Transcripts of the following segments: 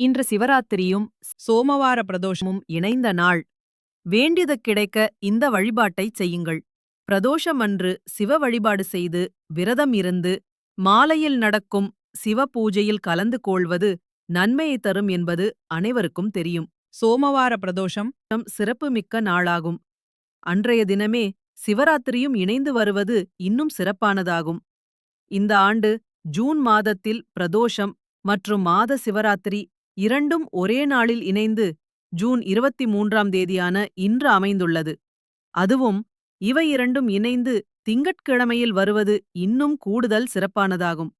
இன்று சிவராத்திரியும் சோமவார பிரதோஷமும் இணைந்த நாள். வேண்டியது கிடைக்க இந்த வழிபாட்டைச் செய்யுங்கள். பிரதோஷமன்று சிவ வழிபாடு செய்து விரதம் இருந்து மாலையில் நடக்கும் சிவ பூஜையில் கலந்து கொள்வது நன்மையை தரும் என்பது அனைவருக்கும் தெரியும். சோமவார பிரதோஷம் நம் சிறப்புமிக்க நாளாகும். அன்றைய தினமே சிவராத்திரியும் இணைந்து வருவது இன்னும் சிறப்பானதாகும். இந்த ஆண்டு ஜூன் மாதத்தில் பிரதோஷம் மற்றும் மாத சிவராத்திரி இரண்டும் ஒரே நாளில் இணைந்து ஜூன் இருபத்தி மூன்றாம் தேதியான இன்று அமைந்துள்ளது. அதுவும் இவை இரண்டும் இணைந்து திங்கட்கிழமையில் வருவது இன்னும் கூடுதல் சிறப்பானதாகும்.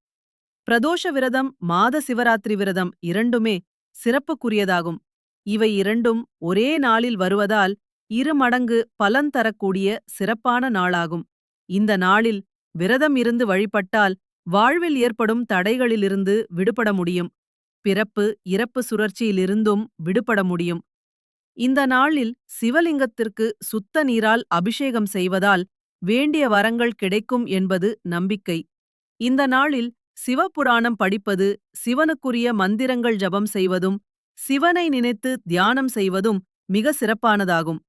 பிரதோஷ விரதம் மாத சிவராத்திரி விரதம் இரண்டுமே சிறப்புக்குரியதாகும். இவை இரண்டும் ஒரே நாளில் வருவதால் இரு மடங்கு பலன் தரக்கூடிய சிறப்பான நாளாகும். இந்த நாளில் விரதம் இருந்து வழிபட்டால் வாழ்வில் ஏற்படும் தடைகளிலிருந்து விடுபட முடியும். பிறப்பு இறப்பு சுழற்சியிலிருந்தும் விடுபட முடியும். இந்த நாளில் சிவலிங்கத்திற்கு சுத்த நீரால் அபிஷேகம் செய்வதால் வேண்டிய வரங்கள் கிடைக்கும் என்பது நம்பிக்கை. இந்த நாளில் சிவபுராணம் படிப்பது சிவனுக்குரிய மந்திரங்கள் ஜபம் செய்வதும் சிவனை நினைத்து தியானம் செய்வதும் மிக சிறப்பானதாகும்.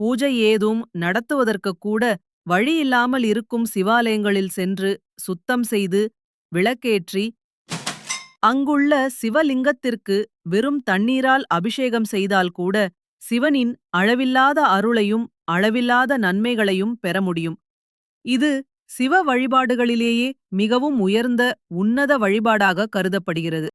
பூஜை ஏதும் நடத்துவதற்கு கூட வழியில்லாமல் இருக்கும் சிவாலயங்களில் சென்று சுத்தம் செய்து விளக்கேற்றி அங்குள்ள சிவலிங்கத்திற்கு வெறும் தண்ணீரால் அபிஷேகம் செய்தால் கூட சிவனின் அளவில்லாத அருளையும் அளவில்லாத நன்மைகளையும் பெற முடியும். இது சிவ வழிபாடுகளிலேயே மிகவும் உயர்ந்த உன்னத வழிபாடாக கருதப்படுகிறது.